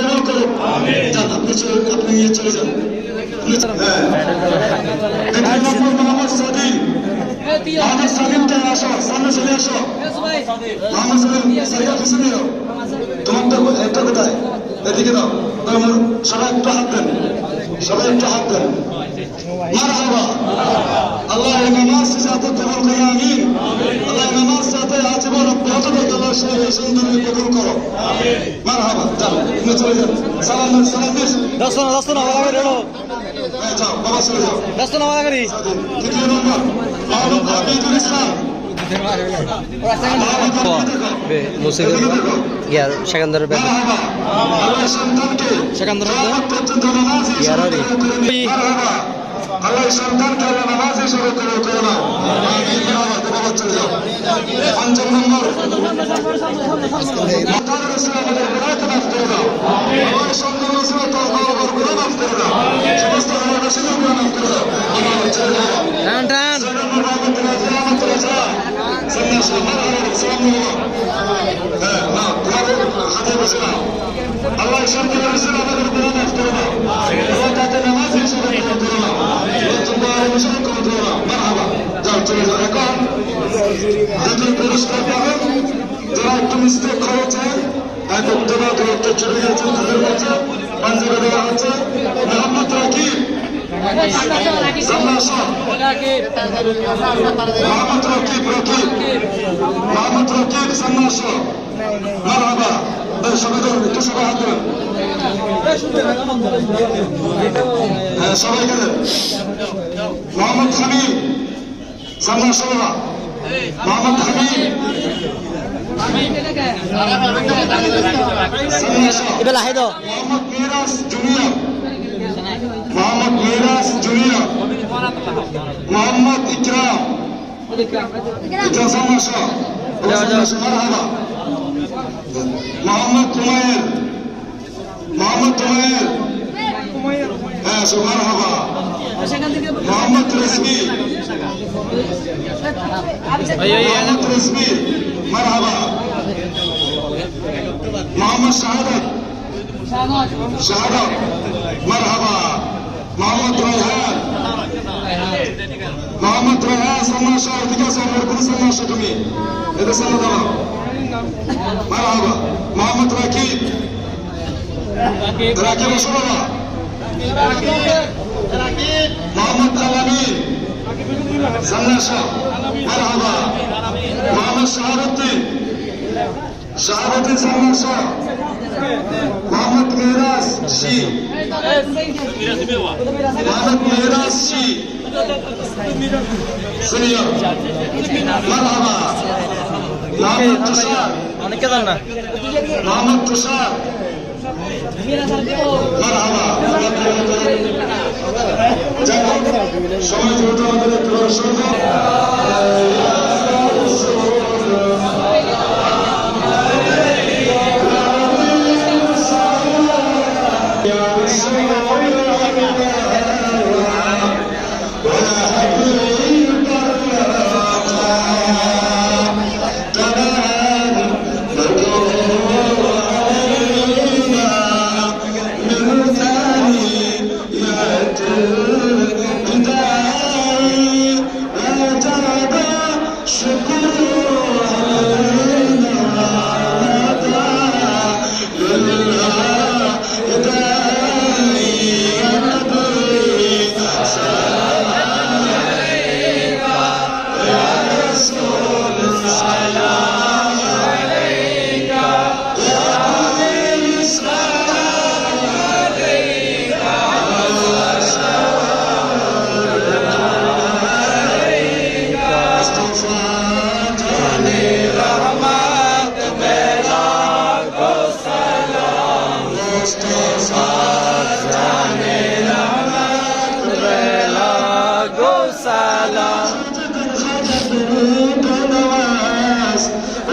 কবুল করো যান আপনি চলে আপনি নিয়ে চলে যান। তোমার তো একটা কোথায় এদিকে দাও তোমার সবাই একটু হাত দেন। সবাই একটু হাত দেন। মারহাবা। আল্লাহ এই নামাজ সাথে কবুল করো আমিন। আল্লাহ নামাজ সাথে আজীবন অব্যাহত থাকে আল্লাহ সেই সুন্দরকে কবুল করো। মারহাবা। যাও তুমি চলে যান। সালাম সালাম দিস দশ না দশ না বাবা রেডো হ্যাঁ যাও বাবা চলে যাও। দশ না বাবা তৃতীয় নম্বর মোহাম্মদ আবিদুল ইসলাম। মোহাম্মদ আবিদুল দেখো মুসিক এদিকে দেখো ইয়া সেকেন্দারের ব্যাগ মারহাবা আল্লাহ সন্তানকে সেকেন্দার কিয়ামত পর্যন্ত নামাজি ইয়ার হিসেবে আরে। মারহাবা আল্লাহ সন্তানকে আল্লাহ নামাজি হিসেবে কবুল করে নাও নম্বর মোতাবের ইসলাম আমাদের আল্লাহ গুণা মাফ করে দাও আল্লাহ তাকে নামাজ হিসেবে উত্তরা দূরত্ব চলে গেছে তাদের কাছে পাঞ্জাবে দেওয়া হচ্ছে মোহাম্মদ রাকিব সামনে আসো মোহাম্মদ রকিব রকিব মোহাম্মদ রকিব সামনে আসো মারহাবা সবাই ধরুন একটু সবাই হাত ধরুন হ্যাঁ সবাই সামনে আসো মোহাম্মদ মিরাজ জুনিয়র জুনিয়র মোহাম্মদ ইকরাম। ইকরাম আসো মারহাবা। মোহাম্মদ তুমায়ের মোহাম্মদ তুমায়ের হ্যাঁ সো মারহাবা। মোহাম্মদ রেজবি মোহাম্মদ রেজবি মারহাবা। মোহাম্মদ শাহাদত। শাহাদত, মারহাবা। মোহাম্মদ রায়হান মোহাম্মদ রায়হান সামনে আসো এদিকে আসো আমার সামনে আসো তুমি। এদের সামনে দাঁড়াও। মারহাবা মোহাম্মদ রাকিব। রাকিব, আসো বাবা। মোহাম্মদ আলামিন সামনে আসো মারহাবা মোহাম্মদ শাহাবুদ্দিন। শাহাবুদ্দিন সামনে মিরাজ শি সিনিয়র মারহাবা মোহাম্মদ তুষার অনেকে জান না। মোহাম্মদ তুষার মারহাবা যাক সময় যেহেতু আমাদের একটু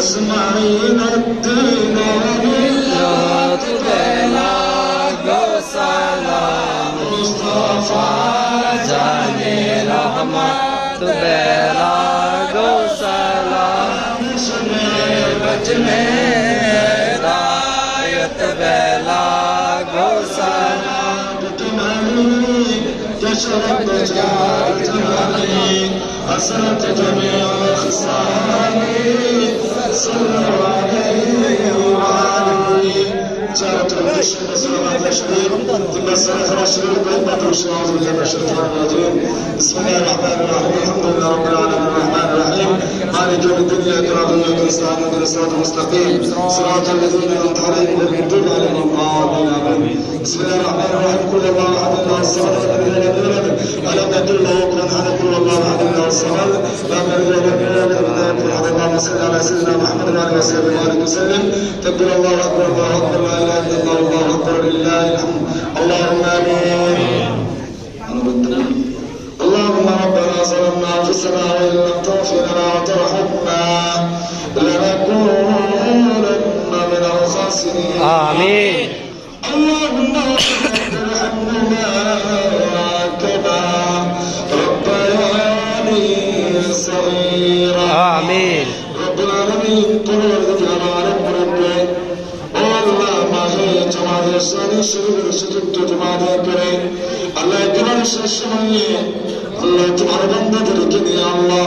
सुम न तवेला गौसाला से राम त बेला गौसाला सुज में रायत बेला गौसाला ॾुखी जशरत या असरत بسم الله الرحمن الرحيم الحمد لله رب العالمين الرحمن الرحيم مالك يوم الدين اياك نعبد واياك نستعين اهدنا الصراط المستقيم صراط الذين انعمت عليهم غير المغضوب عليهم ولا الضالين بسم الله الرحمن الرحيم قل الله احد الله الصمد لم يلد ولم يولد الم يكن له كفوا احد قل الله احد الله الصمد لم يلد اللهم صل على سيدنا محمد وعلى وصحبه وبارك وسلم. تكبر الله أكبر الله أكبر لا اله الا الله الله أكبر لله الحمد. اللهم آمين. اللهم ربنا ظلمنا أنفسنا وإن لم تغفر لنا وترحمنا لنكونن من الخاسرين. آمين. করে আল্লাহ তোমার বন্ধুদেরকে নিয়ে আল্লাহ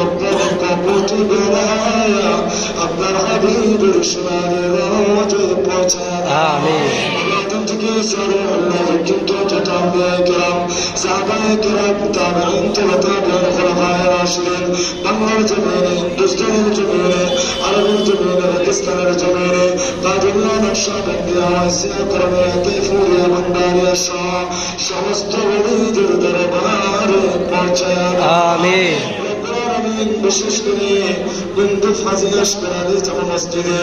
কবল করে রক্ত রক্ত কোটি বেড়ায়া আপনার হাবিবের সোনারে রোজ পৌঁছায় آمين আল্লাহ থেকে সরে আল্লাহ কিন্তু তাবিয়ে কিরাম সাহাবায়ে কিরাম তাবিঈন তবে তাবিঈন খুলাফায়ে রাশিদিন বাংলার জমিনে হিন্দুস্তানের জমিনে আরবের জমিনে পাকিস্তানের জমিনে তাজুল্লাহ নকশবন্দিয়া ওয়াসিয়া করমিয়া কৈফুরিয়া ভান্ডারিয়া সহ সমস্ত ওলিদের দরবারে পৌঁছায় آمين আমিন বিশেষ করে বিন্দু ফাঁসি আসবেন যেমন মসজিদে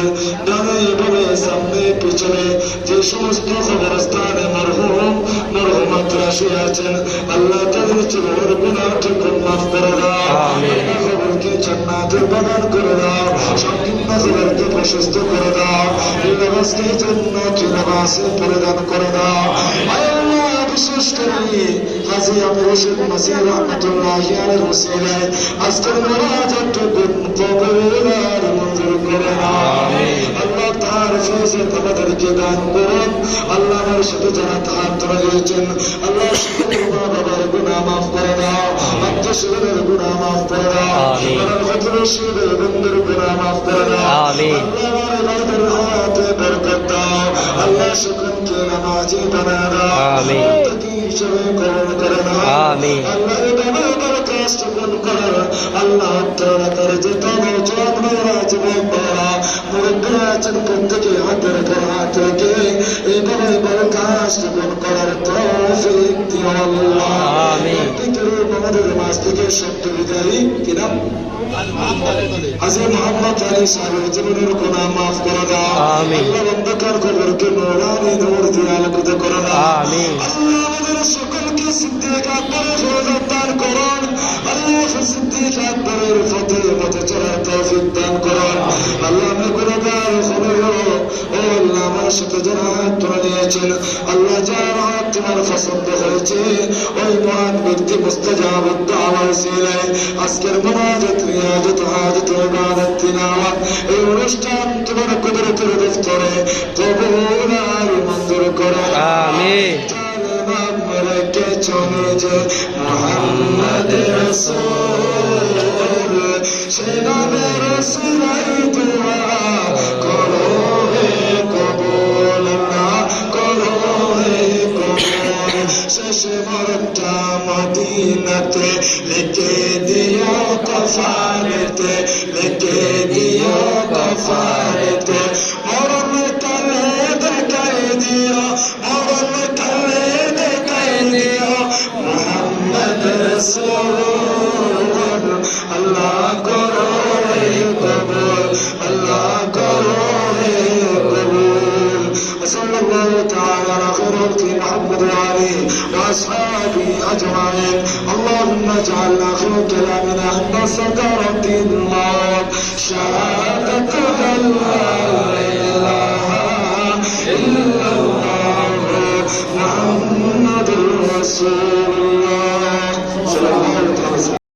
ডানে বামে সামনে পিছনে যে সমস্ত খবরস্থানে মরহুম মরহুমাত রাশি আছেন। আল্লাহ তাদের জীবনের গুণাটুকু মাফ করে দাও। খবরকে জান্নাতের বাগান করে দাও। সংকীর্ণ খবরকে প্রশস্ত করে দাও। এই নামাজকে জান্নাত নামাজে পরিধান করে দাও। আল্লাহ বিশেষ করে হাজি আবু হোসেন মাসির রহমতুল্লাহ আলাইহির ওসিলায় আজকের মোনাজাতটুকু কবুল আর মঞ্জুর করে। নাও আল্লাহ তার ফেজত আমাদেরকে দান করুন। আল্লাহ আমার সাথে যারা তাহার ধরে রয়েছেন আল্লাহ সকল মা বাবার গুনাহ মাফ করে দাও। আত্মীয় গুনাহ মাফ করে দাও। আমার হজর শহীদের বন্ধুর গুনাহ মাফ করে দাও। আমিন। আল্লাহ আমার ইবাদতের হায়াতে বরকত দাও। আল্লাহ সকলকে নামাজি বানায় দাও। আমিন। হিসেবে কবুল করে নাও আমিন। আল্লাহ তাআলা তার যে তবে জন্মের জীবন বড়া মুরব্বীরা আছেন প্রত্যেকে হাতের উপর হাত রেখে এইভাবে বড় কাজ পূরণ করার তৌফিক দিও আল্লাহ আমিন। ভিতরে আমাদের মাঝ থেকে সত্য বিদায়ী কি নাম মোহাম্মদ আলী সাহেবের জীবনের গুনাহ মাফ করে। আল্লাহ আমাদের সকলকে সিদ্দিক আকবরের রোজার দান করুন। আল্লাহ সিদ্দিক আকবরের ফতে মতে চলার তৌফিক দান করুন। আল্লাহ আমি আজকের মোনাজাত রিয়াজত এই অনুষ্ঠান তোমার কুদরতের দপ্তরে কবুল আর রেখে চলে যে মোহাম্মদ রসুল সে নামে সিলাই وأصحابي أجمعين اللهم اجعل آخر كلامنا أن سكرة الموت شهادة أن لا إله إلا الله محمد رسول الله